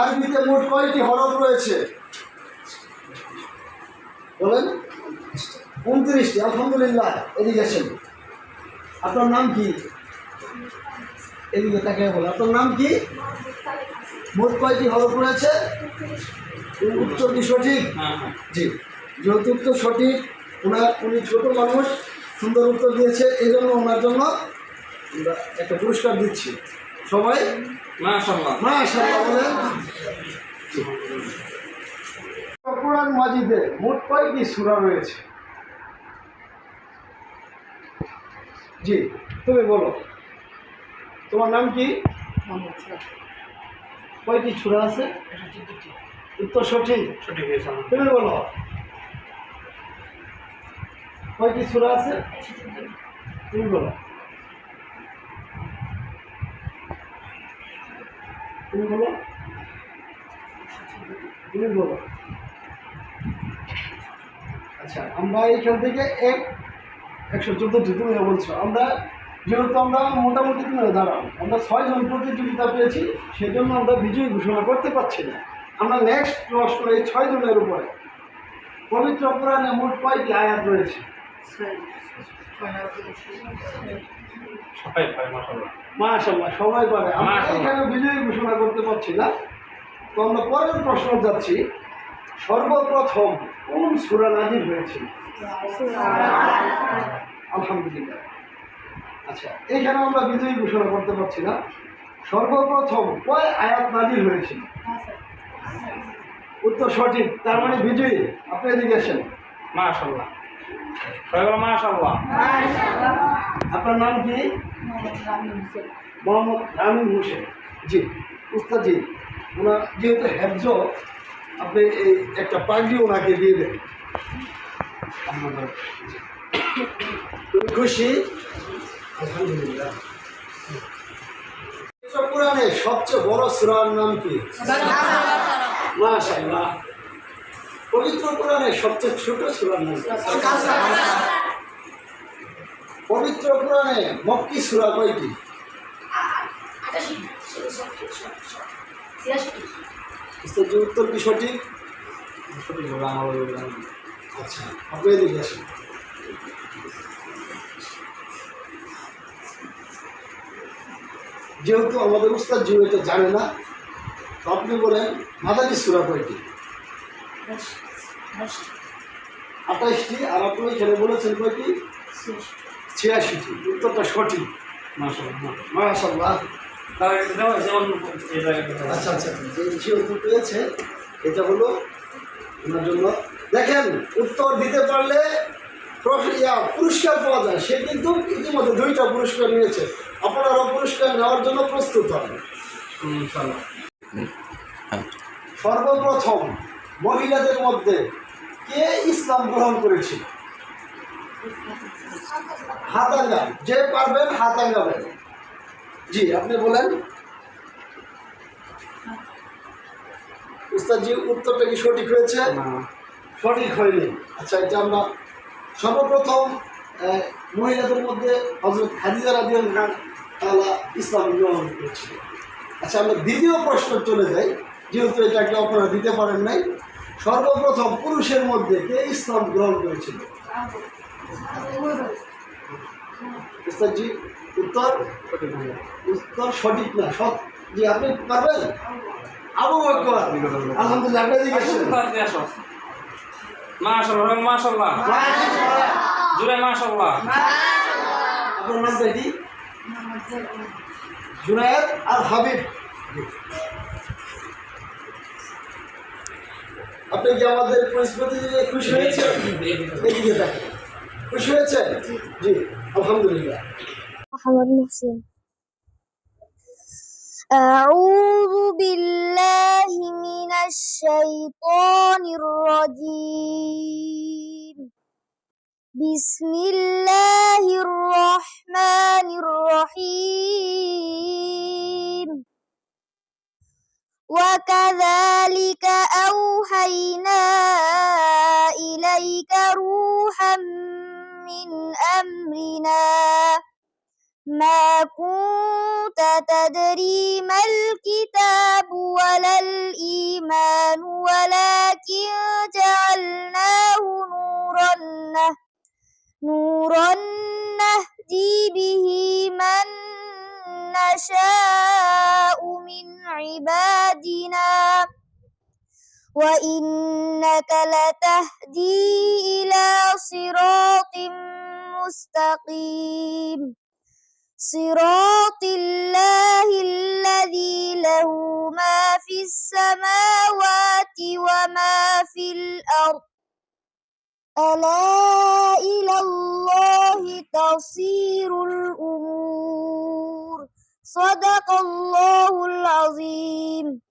আরবিতে মোট কয়টি হরফ রয়েছে? বলেন। উনত্রিশটি আলহামদুলিল্লাহ। এদিকে আসেন। আপনার নাম কি? এদিকে তাকে বলে আপনার নাম কি? মোট কয়টি হরফ রয়েছে? উত্তর কি সঠিক? জি। যেহেতু উত্তর সঠিক ওনার উনি ছোট মানুষ সুন্দর উত্তর দিয়েছে এই জন্য ওনার জন্য আমরা একটা পুরস্কার দিচ্ছি। সবাই মাশাআল্লাহ। মাশাআল্লাহ জি। কোরআন মাজিদে মোট কয়টি সূরা রয়েছে? জি তুমি বলো। তোমার নাম কি? কয়টি সূরা আছে? উত্তর সঠিক? সঠিক তুমি বলো। কয়টি সূরা আছে। তুমি বলো। তুমি বলো। তুমি বলো। আচ্ছা আমরা এখান থেকে এক, একশো চোদ্দোটি, তুমি বলছো। আমরা, যেহেতু আমরা মোটামুটি তুমি দাঁড়াও, আমরা ছয়জন প্রতিযোগিতা পেয়েছি, সেজন্য আমরা বিজয়ী ঘোষণা করতে পারছি না। আমরা নেক্সট প্রশ্ন এই ছয়জনের উপরে। পবিত্র পুরাণে মোট কয়টি আয়াত রয়েছে? সবাই পায় মাশাল্লাহ সবাই পারে। আমরা এখানে বিজয়ী ঘোষণা করতে পারছি না। তো আমরা পরের প্রশ্ন যাচ্ছি। সর্বপ্রথম কোন সুরা নাজির হয়েছিল আলহামদুলিল্লাহ। আচ্ছা এখানে আমরা বিজয়ী ঘোষণা করতে পারছি না। সর্বপ্রথম কয় আয়াত নাজির হয়েছিল উত্তর সঠিক তার মানে বিজয়ী। আপনি এদিকে আসেন। বলো মাশাআল্লাহ। আপনার নাম কি? মোহাম্মদ রামিন হোসেন। জি উস্তাদ ওনার যেহেতু হেফজ আপনি এই একটা পাগড়ি ওনাকে দিয়ে দেন। তুমি খুশি? আলহামদুলিল্লাহ। সবচেয়ে বড় সুরার নাম কি? মাশাআল্লাহ। পবিত্র কোরআনে সবচেয়ে ছোট সুরার নাম পবিত্র পুরাণে মক্কি সুরা কয়টি? উত্তর কি সঠিক আচ্ছা যেহেতু আমাদের উস্তাদ জিও জানে না আপনি বলেন মাদারি সুরা কয়টি? আঠাইশটি আর আপনি এখানে বলেছেন কয়টি ছিয়াশিটি। উত্তরটা সঠিক। এটা আচ্ছা আচ্ছা যে উত্তর পেয়েছে এটা হলো ওনার জন্য। দেখেন উত্তর দিতে পারলে ইয়া, পুরস্কার পাওয়া যায়। সে কিন্তু ইতিমধ্যে দুইটা পুরস্কার নিয়েছে। আপনারা পুরস্কার নেওয়ার জন্য প্রস্তুত ইনশাআল্লাহ। সর্বপ্রথম মহিলাদের মধ্যে কে ইসলাম গ্রহণ করেছিল হাতাঙ্গাম যে পারবেন হাতাঙ্গাবেন জি আপনি বলেন। উস্তাদজি উত্তরটা কি সঠিক হয়েছে? সঠিক হয়নি। আচ্ছা এটা আমরা সর্বপ্রথম মহিলাদের মধ্যে হজরত খাদিজা রাজিয়াল খান তালা ইসলাম গ্রহণ করেছিল আচ্ছা আমরা দ্বিতীয় প্রশ্ন চলে যাই। যেহেতু এটাকে আপনারা দিতে পারেন নাই। সর্বপ্রথম পুরুষের মধ্যে কে ইসলাম গ্রহণ করেছিল? উত্তর? উত্তর সঠিক না সৎ। জি আপনি পারবেন? আবু বকর। আলহামদুলিল্লাহ আপনি মাশাআল্লাহ মাশাআল্লাহ। মাশাআল্লাহ। আপনার কি? আর হাবিব। আপনি কি আমাদের কুইজ প্রতিযোগিতায় খুশি হয়েছেন এদিকে দেখেন খুশি হয়েছেন জি আলহামদুলিল্লাহ محمد محسن أعوذ بالله من الشيطان الرجيم بسم الله الرحمن الرحيم وكذلك أوحينا إليك روحا من أمرنا. ما كنت تدري ما الكتاب ولا الإيمان جعلناه نورا نورا نهدي به من نشاء. عبادنا وإنك لتهدي إلى صراط مستقيم. صراط الله الذي له ما في السماوات وما في الأرض. ألا إلى الله تصير الأمور. صدق الله العظيم.